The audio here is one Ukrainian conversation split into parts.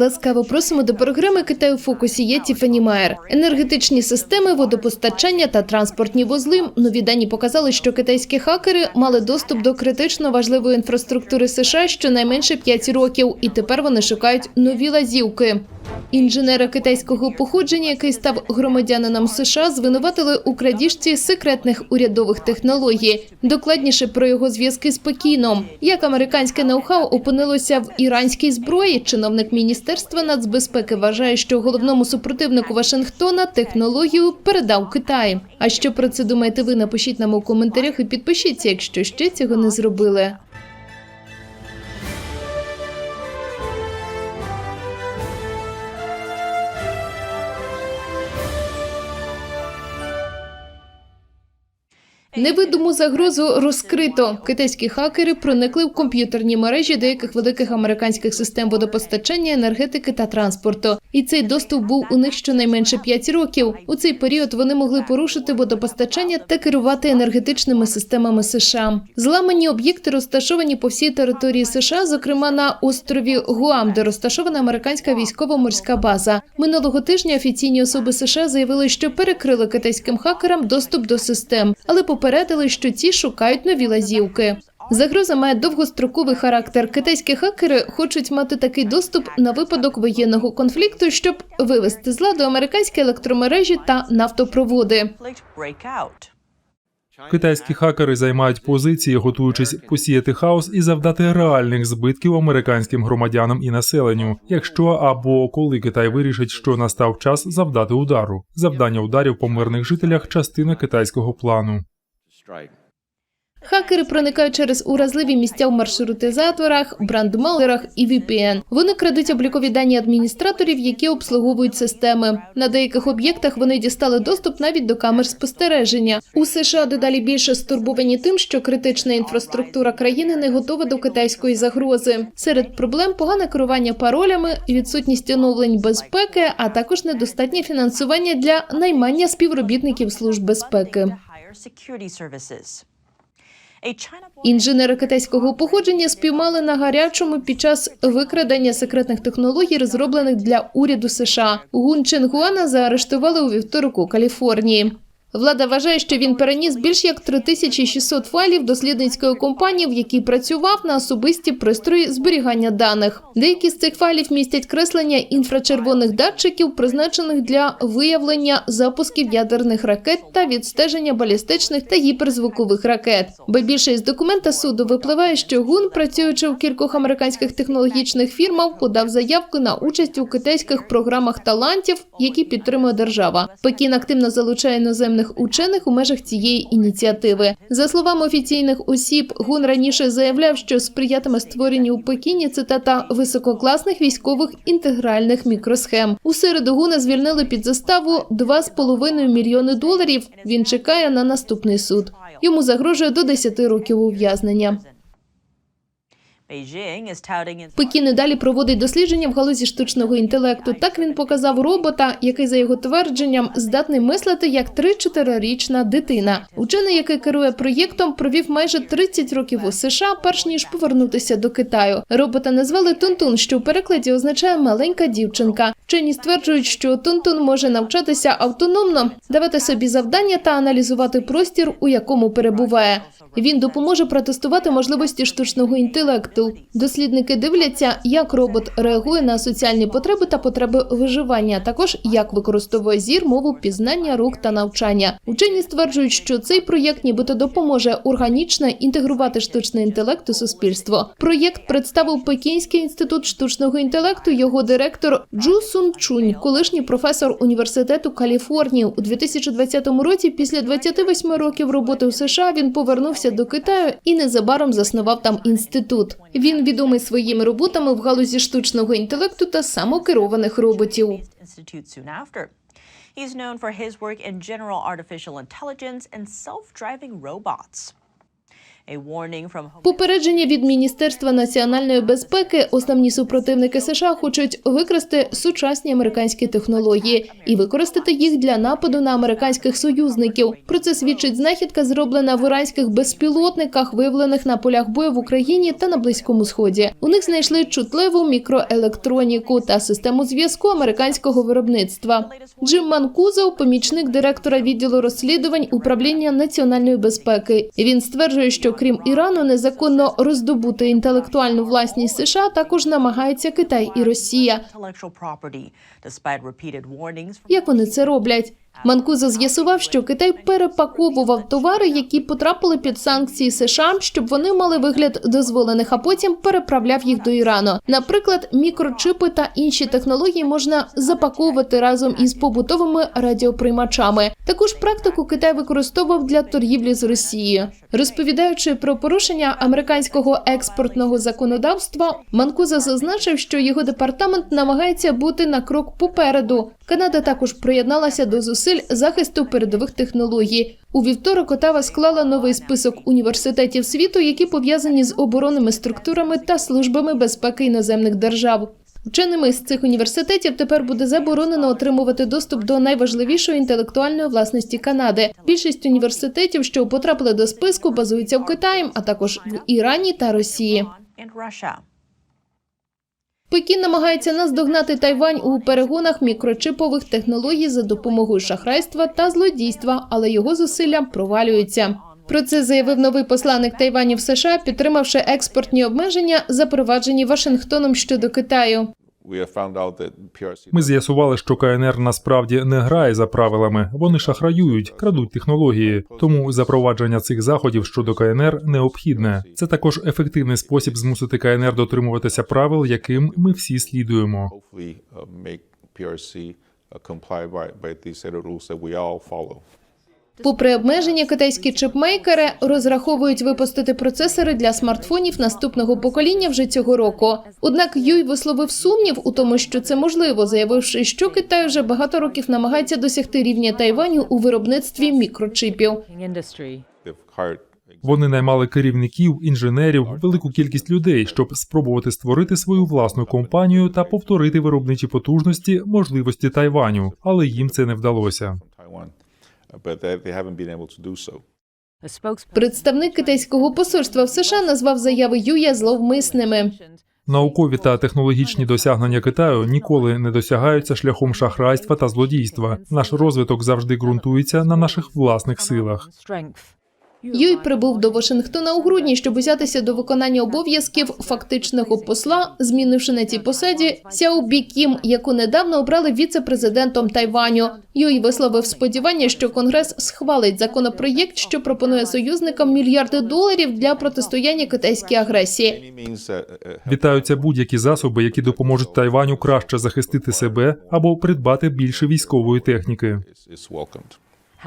Ласкаво просимо до програми Китай у фокусі. Є Тіфані Майер. Енергетичні системи, водопостачання та транспортні вузли. Нові дані показали, що китайські хакери мали доступ до критично важливої інфраструктури США щонайменше 5 років, і тепер вони шукають нові лазівки. Інженера китайського походження, який став громадянином США, звинуватили у крадіжці секретних урядових технологій. Докладніше про його зв'язки з Пекіном. Як американське ноу-хау опинилося в іранській зброї, чиновник міністерства нацбезпеки вважає, що головному супротивнику Вашингтона технологію передав Китай. А що про це думаєте ви? Напишіть нам у коментарях і підпишіться, якщо ще цього не зробили. Невидиму загрозу розкрито. Китайські хакери проникли в комп'ютерні мережі деяких великих американських систем водопостачання, енергетики та транспорту. І цей доступ був у них щонайменше 5 років. У цей період вони могли порушити водопостачання та керувати енергетичними системами США. Зламані об'єкти розташовані по всій території США, зокрема на острові Гуам, де розташована американська військово-морська база. Минулого тижня офіційні особи США заявили, що перекрили китайським хакерам доступ до систем, але попередили, що ті шукають нові лазівки. Загроза має довгостроковий характер. Китайські хакери хочуть мати такий доступ на випадок воєнного конфлікту, щоб вивести з ладу американські електромережі та нафтопроводи. Китайські хакери займають позиції, готуючись посіяти хаос і завдати реальних збитків американським громадянам і населенню, якщо або коли Китай вирішить, що настав час завдати удару. Завдання ударів по мирних жителях частина китайського плану. Хакери проникають через уразливі місця в маршрутизаторах, брандмалерах і VPN. Вони крадуть облікові дані адміністраторів, які обслуговують системи. На деяких об'єктах вони дістали доступ навіть до камер спостереження. У США дедалі більше стурбовані тим, що критична інфраструктура країни не готова до китайської загрози. Серед проблем погане керування паролями, відсутність оновлень безпеки, а також недостатнє фінансування для наймання співробітників служб безпеки. Інженери китайського походження спіймали на гарячому під час викрадення секретних технологій, розроблених для уряду США. Гун Ченгуана заарештували у вівторок у Каліфорнії. Влада вважає, що він переніс більш як 3600 файлів дослідницької компанії, в якій працював на особисті пристрої зберігання даних. Деякі з цих файлів містять креслення інфрачервоних датчиків, призначених для виявлення запусків ядерних ракет та відстеження балістичних та гіперзвукових ракет. Бо більше із документа суду випливає, що Гун, працюючи в кількох американських технологічних фірмах, подав заявку на участь у китайських програмах талантів, які підтримує держава. Пекін активно залучає іноземних учених у межах цієї ініціативи. За словами офіційних осіб, Гун раніше заявляв, що сприятиме створенню у Пекіні цитата висококласних військових інтегральних мікросхем. У середу Гуна звільнили під заставу 2,5 мільйони доларів. Він чекає на наступний суд. Йому загрожує до 10 років ув'язнення. Пекін і далі проводить дослідження в галузі штучного інтелекту. Так він показав робота, який за його твердженням здатний мислити як 3-4-річна дитина. Учений, який керує проєктом, провів майже 30 років у США, перш ніж повернутися до Китаю. Робота назвали Тунтун, що в перекладі означає маленька дівчинка. Вчені стверджують, що Тунтун може навчатися автономно, давати собі завдання та аналізувати простір, у якому перебуває. Він допоможе протестувати можливості штучного інтелекту. Дослідники дивляться, як робот реагує на соціальні потреби та потреби виживання, також як використовує зір, мову, пізнання, рук та навчання. Учені стверджують, що цей проєкт нібито допоможе органічно інтегрувати штучний інтелект у суспільство. Проєкт представив Пекінський інститут штучного інтелекту. Його директор Джу Сун Чунь, колишній професор університету Каліфорнії. У 2020 році, після 28 років роботи у США, він повернувся до Китаю і незабаром заснував там інститут. Він відомий своїми роботами в галузі штучного інтелекту та самокерованих роботів. He's known for his work in general artificial intelligence and self-driving robots. Попередження від Міністерства національної безпеки основні супротивники США хочуть викрасти сучасні американські технології і використати їх для нападу на американських союзників. Про це свідчить знахідка, зроблена в іранських безпілотниках, виявлених на полях бою в Україні та на Близькому Сході. У них знайшли чутливу мікроелектроніку та систему зв'язку американського виробництва. Джим Манкузов, помічник директора відділу розслідувань управління національної безпеки. Він стверджує, що крім Ірану, незаконно роздобути інтелектуальну власність США також намагаються Китай і Росія. Як вони це роблять? Манкузо з'ясував, що Китай перепаковував товари, які потрапили під санкції США, щоб вони мали вигляд дозволених, а потім переправляв їх до Ірану. Наприклад, мікрочипи та інші технології можна запаковувати разом із побутовими радіоприймачами. Таку ж практику Китай використовував для торгівлі з Росією. Розповідаючи про порушення американського експортного законодавства, Манкуза зазначив, що його департамент намагається бути на крок попереду. Канада також приєдналася до зусиль захисту передових технологій. У вівторок Отава склала новий список університетів світу, які пов'язані з оборонними структурами та службами безпеки іноземних держав. Ученими з цих університетів тепер буде заборонено отримувати доступ до найважливішої інтелектуальної власності Канади. Більшість університетів, що потрапили до списку, базуються в Китаї, а також в Ірані та Росії. Пекін намагається наздогнати Тайвань у перегонах мікрочипових технологій за допомогою шахрайства та злодійства, але його зусилля провалюються. Про це заявив новий посланник Тайваню в США, підтримавши експортні обмеження, запроваджені Вашингтоном щодо Китаю. Ми з'ясували, що КНР насправді не грає за правилами, вони шахраюють, крадуть технології. Тому запровадження цих заходів щодо КНР необхідне. Це також ефективний спосіб змусити КНР дотримуватися правил, яким ми всі слідуємо. uh, uh, comply by, by these set of rules that we all follow. Попри обмеження, китайські чипмейкери розраховують випустити процесори для смартфонів наступного покоління вже цього року. Однак Юй висловив сумнів у тому, що це можливо, заявивши, що Китай вже багато років намагається досягти рівня Тайваню у виробництві мікрочипів. Вони наймали керівників, інженерів, велику кількість людей, щоб спробувати створити свою власну компанію та повторити виробничі потужності, можливості Тайваню, але їм це не вдалося. But they, they haven't been able to do so. Представник китайського посольства в США назвав заяви Юя зловмисними. Наукові та технологічні досягнення Китаю ніколи не досягаються шляхом шахрайства та злодійства. Наш розвиток завжди ґрунтується на наших власних силах. Юй прибув до Вашингтона у грудні, щоб узятися до виконання обов'язків фактичного посла, змінивши на цій посаді Сяо Бі Кім, яку недавно обрали віце-президентом Тайваню. Юй висловив сподівання, що Конгрес схвалить законопроєкт, що пропонує союзникам мільярди доларів для протистояння китайській агресії. Вітаються будь-які засоби, які допоможуть Тайваню краще захистити себе або придбати більше військової техніки.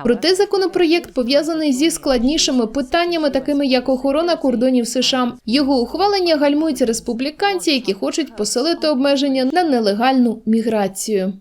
Проте законопроєкт пов'язаний зі складнішими питаннями, такими як охорона кордонів США. Його ухвалення гальмують республіканці, які хочуть посилити обмеження на нелегальну міграцію.